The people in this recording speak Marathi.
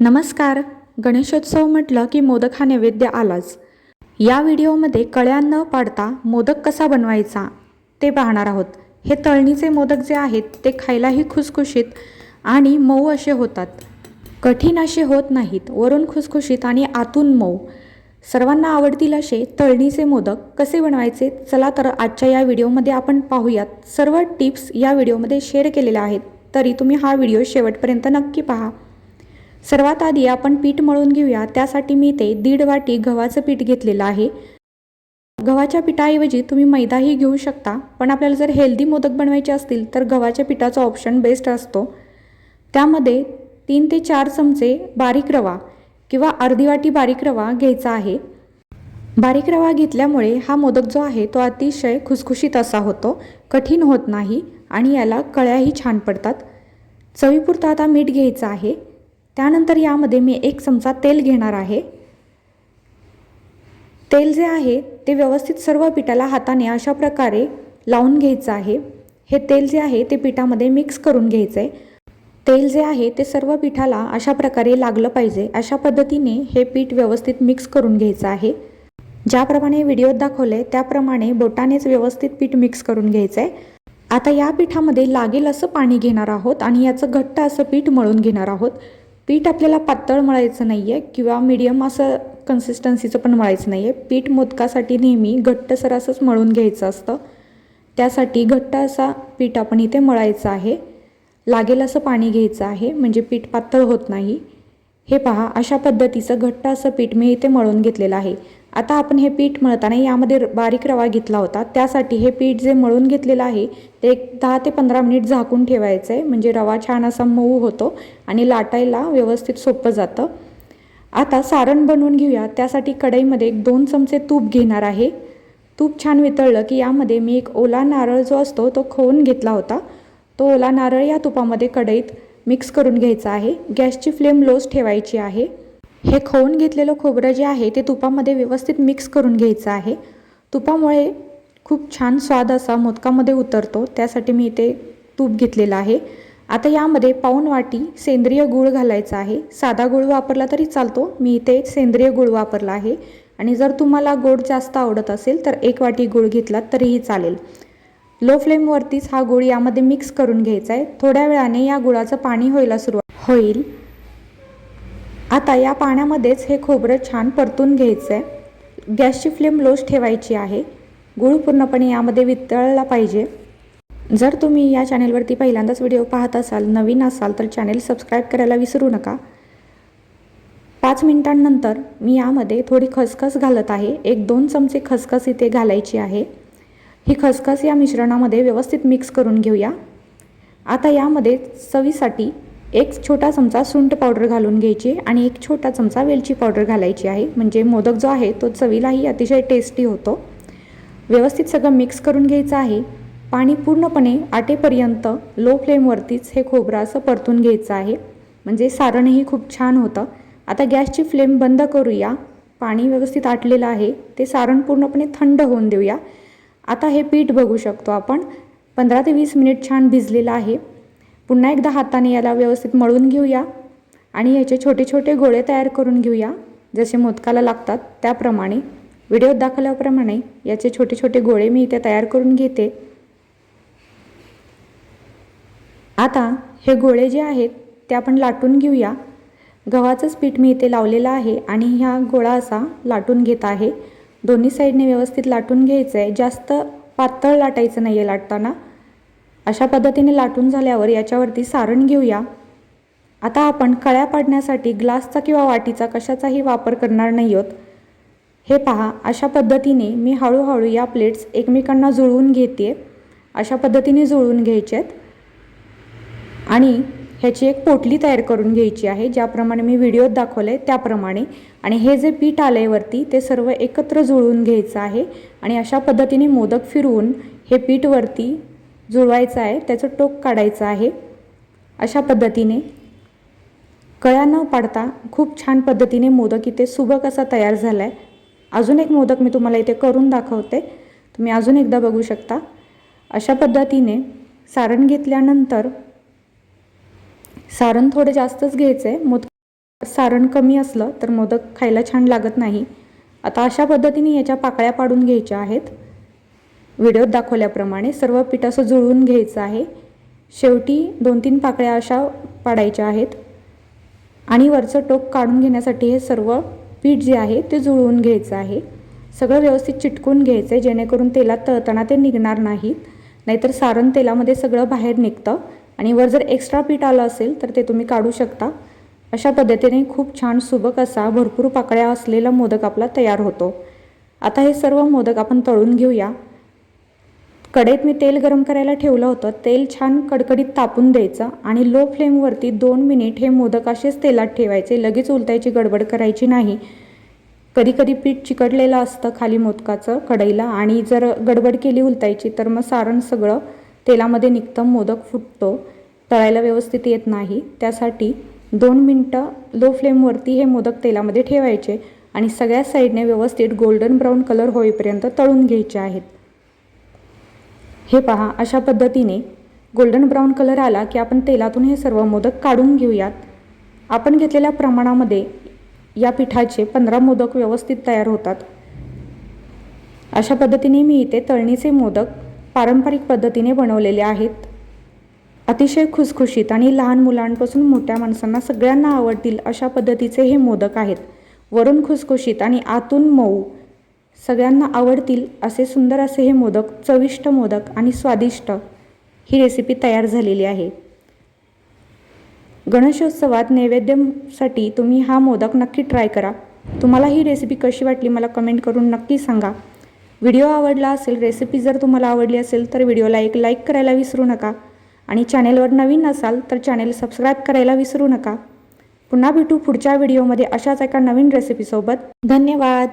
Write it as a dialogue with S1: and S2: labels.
S1: नमस्कार. गणेशोत्सव म्हटलं की मोदक हा नैवेद्य आलाच. या व्हिडिओमध्ये कळ्या न पाडता मोदक कसा बनवायचा ते पाहणार आहोत. हे तळणीचे मोदक जे आहेत ते खायलाही खुसखुशीत आणि मऊ असे होतात. कठीण असे होत नाहीत वरून खुसखुशीत आणि आतून मऊ. सर्वांना आवडतील असे तळणीचे मोदक कसे बनवायचे चला तर आजच्या या व्हिडिओमध्ये आपण पाहूयात. सर्व टिप्स या व्हिडिओमध्ये शेअर केलेल्या आहेत तरी तुम्ही हा व्हिडिओ शेवटपर्यंत नक्की पहा. सर्वात आधी आपण पीठ मळून घेऊया. त्यासाठी मी ते दीड वाटी गव्हाचं पीठ घेतलेलं आहे. गव्हाच्या पिठाऐवजी तुम्ही मैदाही घेऊ शकता पण आपल्याला जर हेल्दी मोदक बनवायचे असतील तर गव्हाच्या पिठाचा ऑप्शन बेस्ट असतो. त्यामध्ये तीन ते चार चमचे बारीक रवा किंवा अर्धी वाटी बारीक रवा घ्यायचा आहे. बारीक रवा घेतल्यामुळे हा मोदक जो आहे तो अतिशय खुसखुशीत असा होतो कठीण होत नाही आणि याला कळ्याही छान पडतात. चवीपुरता आता मीठ घ्यायचं आहे. त्यानंतर यामध्ये मी एक चमचा तेल घेणार आहे. तेल जे आहे ते व्यवस्थित सर्व पिठाला हाताने अशा प्रकारे लावून घ्यायचं आहे. हे तेल जे आहे ते पिठामध्ये मिक्स करून घ्यायचं आहे तेल जे आहे ते सर्व पिठाला अशा प्रकारे लागलं पाहिजे. अशा पद्धतीने हे पीठ व्यवस्थित मिक्स करून घ्यायचं आहे. ज्याप्रमाणे व्हिडिओत दाखवले त्याप्रमाणे बोटानेच व्यवस्थित पीठ मिक्स करून घ्यायचं आहे आता या पिठामध्ये लागेल असं पाणी घेणार आहोत आणि याचं घट्ट असं पीठ मळून घेणार आहोत. पीठ आपल्याला पातळ मळायचं नाही आहे किंवा मीडियम असं कन्सिस्टन्सीचं पण मळायचं नाही आहे पीठ मोदकासाठी नेहमी घट्टसर असंच मळून घ्यायचं असतं. त्यासाठी घट्ट असा पीठ आपण इथे मळायचं आहे. लागेल असं पाणी घ्यायचं आहे म्हणजे पीठ पातळ होत नाही. हे पहा अशा पद्धतीचं घट्ट असं पीठ मी इथे मळून घेतलेलं आहे. आता आपण हे पीठ मळताना यामध्ये बारीक रवा घेतला होता. त्यासाठी हे पीठ जे मळून घेतलेलं आहे ते एक दहा ते पंधरा मिनिट झाकून ठेवायचं आहे म्हणजे रवा छान असा मऊ होतो आणि लाटायला व्यवस्थित सोपं जातं. आता सारण बनवून घेऊया. त्यासाठी कढईमध्ये एक दोन चमचे तूप घेणार आहे. तूप छान वितळलं की यामध्ये मी एक ओला नारळ जो असतो तो खोवून घेतला होता. तो ओला नारळ या तुपामध्ये कढईत मिक्स करून घ्यायचा आहे. गॅसची फ्लेम लोच ठेवायची आहे. हे खोवून घेतलेलं खोबरं जे आहे ते तुपामध्ये व्यवस्थित मिक्स करून घ्यायचं आहे. तुपामुळे खूप छान स्वाद असा मोदकामध्ये उतरतो त्यासाठी मी इथे तूप घेतलेलं आहे. आता यामध्ये पाऊन वाटी सेंद्रिय गूळ घालायचा आहे. साधा गूळ वापरला तरी चालतो. मी इथे सेंद्रिय गूळ वापरला आहे. आणि जर तुम्हाला गोड जास्त आवडत असेल तर एक वाटी गूळ घेतलात तरीही चालेल. लो फ्लेमवरतीच हा गूळ यामध्ये मिक्स करून घ्यायचा आहे. थोड्या वेळाने या गुळाचं पाणी व्हायला सुरुवात होईल. आता या पाण्यामध्येच हे खोबरं छान परतून घ्यायचं आहे गॅसची फ्लेम लोज ठेवायची आहे. गूळ पूर्णपणे यामध्ये वितळला पाहिजे. जर तुम्ही या चॅनेलवरती पहिल्यांदाच व्हिडिओ पाहत असाल नवीन असाल तर चॅनेल सबस्क्राईब करायला विसरू नका. पाच मिनिटांनंतर मी यामध्ये थोडी खसखस घालत आहे. एक दोन चमचे खसखस इथे घालायची आहे. ही खसखस या मिश्रणामध्ये व्यवस्थित मिक्स करून घेऊया. आता यामध्ये चवीसाठी एक छोटा चमचा सुंठ पावडर घालून घ्यायची आणि एक छोटा चमचा वेलची पावडर घालायची आहे. म्हणजे मोदक जो आहे तो चवीलाही अतिशय टेस्टी होतो. व्यवस्थित सगळं मिक्स करून घ्यायचं आहे. पाणी पूर्णपणे आटेपर्यंत लो फ्लेमवरतीच हे खोबरं असं परतून घ्यायचं आहे. म्हणजे सारणही खूप छान होतं. आता गॅसची फ्लेम बंद करूया. पाणी व्यवस्थित आटलेलं आहे. ते सारण पूर्णपणे थंड होऊन देऊया. आता हे पीठ बघू शकतो आपण. पंधरा ते वीस मिनिट छान भिजलेलं आहे. पुन्हा एकदा हाताने याला व्यवस्थित मळून घेऊया आणि याचे छोटे छोटे गोळे तयार करून घेऊया. जसे मोदकाला लागतात त्याप्रमाणे. व्हिडिओत दाखवल्याप्रमाणे याचे छोटे छोटे गोळे मी इथे तयार करून घेते. आता हे गोळे जे आहेत ते आपण लाटून घेऊया. गव्हाचंच पीठ मी इथे लावलेलं आहे आणि ह्या गोळा असा लाटून घेत आहे. दोन्ही साईडने व्यवस्थित लाटून घ्यायचं आहे जास्त पातळ लाटायचं नाही आहे लाटताना. अशा पद्धतीने लाटून झाल्यावर याच्यावरती सारण घेऊया. आता आपण कळ्या पाडण्यासाठी ग्लासचा किंवा वाटीचा कशाचाही वापर करणार नाही आहोत. हे पहा अशा पद्धतीने मी हळूहळू या प्लेट्स एकमेकांना जुळवून घेते. अशा पद्धतीने जुळवून घ्यायचे आहेत आणि ह्याची एक पोटली तयार करून घ्यायची आहे ज्याप्रमाणे मी व्हिडिओत दाखवलं आहे त्याप्रमाणे. आणि हे जे पीठ आलं आहे वरती ते सर्व एकत्र जुळवून घ्यायचं आहे. आणि अशा पद्धतीने मोदक फिरवून हे पीठ वरती जुळवायचं आहे त्याचं टोक काढायचं आहे. अशा पद्धतीने कळ्या न पाडता खूप छान पद्धतीने मोदक इथे सुबक असा तयार झाला आहे अजून एक मोदक मी तुम्हाला इथे करून दाखवते. तुम्ही अजून एकदा बघू शकता. अशा पद्धतीने सारण घेतल्यानंतर सारण थोडं जास्तच घ्यायचं आहे मोद सारण कमी असलं तर मोदक खायला छान लागत नाही. आता अशा पद्धतीने याच्या पाकळ्या पाडून घ्यायच्या आहेत. व्हिडिओत दाखवल्याप्रमाणे सर्व पीठ असं जुळवून घ्यायचं आहे. शेवटी दोन तीन पाकळ्या अशा पाडायच्या आहेत. आणि वरचं टोक काढून घेण्यासाठी हे सर्व पीठ जे आहे ते जुळवून घ्यायचं आहे. सगळं व्यवस्थित चिटकून घ्यायचं आहे जेणेकरून तेलात तळताना ते निघणार नाहीत. नाहीतर सारण तेलामध्ये सगळं बाहेर निघतं आणि वर जर एक्स्ट्रा पीठ आलं असेल तर ते तुम्ही काढू शकता. अशा पद्धतीने खूप छान सुबक असा भरपूर पाकळ्या असलेला मोदक आपला तयार होतो. आता हे सर्व मोदक आपण तळून घेऊया. कढईत मी तेल गरम करायला ठेवलं होतं. तेल छान कडकडीत तापून द्यायचं आणि लो फ्लेमवरती दोन मिनिट हे मोदक असेच तेलात ठेवायचे. लगेच उलटायची गडबड करायची नाही. कधी कधी पीठ चिकटलेलं असतं खाली मोदकाचं कढईला आणि जर गडबड केली उलटायची तर मग सारण सगळं तेलामध्ये निघतं मोदक फुटतो तळायला व्यवस्थित येत नाही. त्यासाठी दोन मिनटं लो फ्लेमवरती हे मोदक तेलामध्ये ठेवायचे आणि सगळ्या साईडने व्यवस्थित गोल्डन ब्राऊन कलर होईपर्यंत तळून घ्यायचे आहेत. हे पहा अशा पद्धतीने गोल्डन ब्राऊन कलर आला की आपण तेलातून हे सर्व मोदक काढून घेऊयात. आपण घेतलेल्या प्रमाणामध्ये या पिठाचे पंधरा मोदक व्यवस्थित तयार होतात. अशा पद्धतीने मी इथे तळणीचे मोदक पारंपरिक पद्धतीने बनवलेले आहेत. अतिशय खुसखुशीत आणि लहान मुलांपासून मोठ्या माणसांना सगळ्यांना आवडतील अशा पद्धतीचे हे मोदक आहेत. वरून खुसखुशीत आणि आतून मऊ सगळ्यांना आवडतील असे सुंदर असे हे मोदक चविष्ट मोदक आणि स्वादिष्ट ही रेसिपी तयार झालेली आहे. गणेशोत्सवात नैवेद्यासाठी तुम्ही हा मोदक नक्की ट्राय करा. तुम्हाला ही रेसिपी कशी वाटली मला कमेंट करून नक्की सांगा. व्हिडिओ आवडला असेल रेसिपी जर तुम्हाला आवडली असेल तर व्हिडिओला एक लाईक करायला विसरू नका. आणि चॅनेलवर नवीन असाल तर चॅनेल सबस्क्राईब करायला विसरू नका. पुन्हा भेटू पुढच्या व्हिडिओमध्ये अशाच एका नवीन रेसिपीसोबत धन्यवाद!